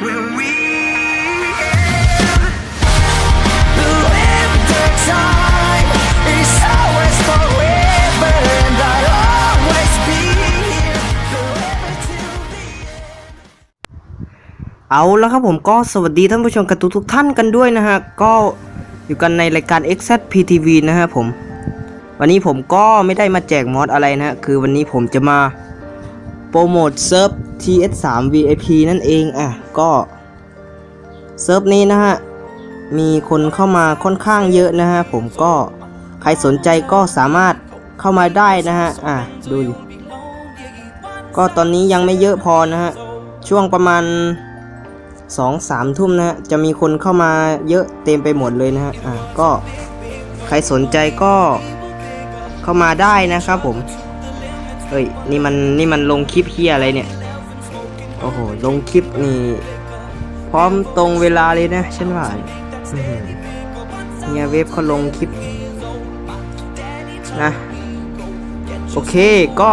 เอาแล้วครับผมก็สวัสดีท่านผู้ชมกันทุกทุกท่านกันด้วยนะฮะ ก็อยู่กันในรายการ XZPTV นะฮะผม วันนี้ผมก็ไม่ได้มาแจกมอดอะไรนะฮะ คือวันนี้ผมจะมา โปรโมทเซิร์ฟ TS3 VIP นั่นเองอะก็เซิร์ฟนี้นะฮะ มีคนเข้ามาค่อนข้างเยอะนะฮะ ผมก็ใครสนใจก็สามารถเข้ามาได้นะฮะ อะ ดูดิก็ตอนนี้ยังไม่เยอะพอนะฮะ ช่วงประมาณสองสามทุ่มนะฮะ จะมีคนเข้ามาเยอะเต็มไปหมดเลยนะฮะ อ่าก็ใครสนใจก็เข้ามาได้นะครับผม เฮ้ยนี่มันนี่มันลงคลิปเฮียอะไรเนี่ย โอ้โห ลงคลิปนี่ พร้อมตรงเวลาเลยนะฉันว่าเฮียเว็บเขาลงคลิปนะ โอเคก็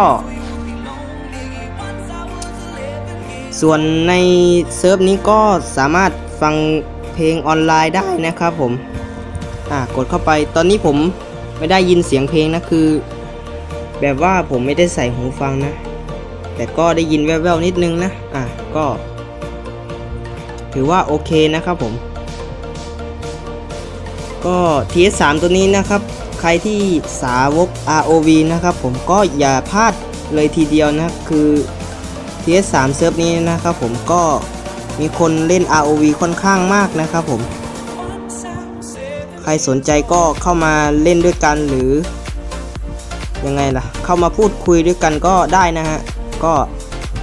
ส่วนในเซิร์ฟนี้ก็สามารถฟังเพลงออนไลน์ได้นะครับผม อ่ากดเข้าไปตอนนี้ผมไม่ได้ยินเสียงเพลงนะคือ แบบว่าผมไม่ได้ใส่หูฟังนะ แต่ก็ได้ยินแว่วๆนิดนึงนะ อะ ก็ ถือว่าโอเคนะครับผม ก็ TS3 ตัวนี้นะครับ ใครที่สาวก ROV นะครับผมก็อย่าพลาดเลยทีเดียวนะ คือ PS3 เซิร์ฟนี้นะครับผมก็มีคนเล่น ROV ค่อนข้างมากนะครับผม ใครสนใจก็เข้ามาเล่นด้วยกันหรือ ยังไงล่ะ เข้ามาพูดคุยด้วยกันก็ได้นะฮะ ก็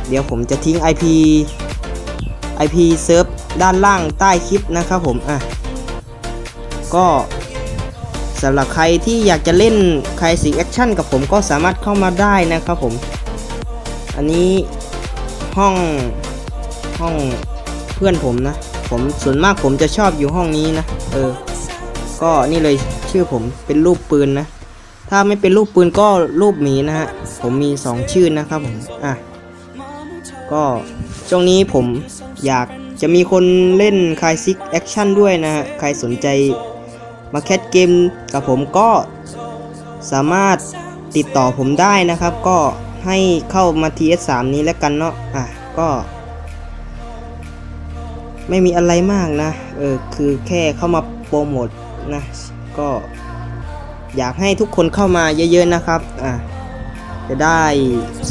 เดี๋ยวผมจะทิ้ง IP IP เซิร์ฟด้านล่างใต้คลิปนะครับผม อะ ก็สำหรับใครที่อยากจะเล่นใครสีแอคชั่นกับผมก็สามารถเข้ามาได้นะครับผม อันนี้ห้องห้องเพื่อนผมนะ ผมส่วนมากผมจะชอบอยู่ห้องนี้นะ เออ ก็นี่เลยชื่อผมเป็นรูปปืนนะ ถ้าไม่เป็นรูปปืนก็รูปหมีนะฮะ ผมมี 2 ชื่อนะครับผม อะ ก็ช่วงนี้ผมอยากจะมีคนเล่นคายซิกแอคชั่นด้วยนะฮะ ใครสนใจมาแคทเกมกับผมก็สามารถติดต่อผมได้นะครับ ก็ให้เข้ามา TS3 นี้แล้วกันเนาะ อะ ก็ ไม่มีอะไรมากนะ เออ คือแค่เข้ามาโปรโมทนะ ก็ อยากให้ทุกคนเข้ามาเยอะๆนะครับอะจะได้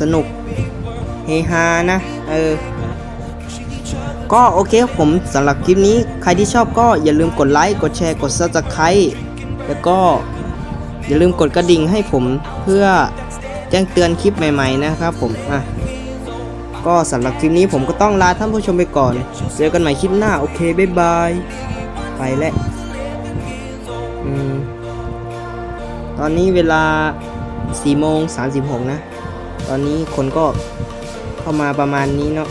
สนุกเฮฮานะเออก็โอเคครับผมสำหรับคลิปนี้ใครที่ชอบก็อย่าลืมกดไลค์กดแชร์กด subscribe แล้วก็อย่าลืมกดกระดิ่งให้ผมเพื่อแจ้งเตือนคลิปใหม่ ๆ นะครับผมอะก็สำหรับคลิปนี้ผมก็ต้องลาท่านผู้ชมไปก่อน เจอกันใหม่คลิปหน้า โอเค บ๊ายบาย ไปแล้วอืม ตอนนี้เวลา4โมง36 นะ ตอนนี้คนก็เข้ามาประมาณนี้เนาะ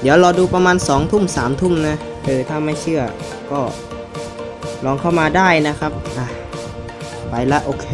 เดี๋ยวรอดูประมาณ2ทุ่ม3ทุ่มนะ เออ ถ้าไม่เชื่อก็ลองเข้ามาได้นะครับ อะ ไปละโอเค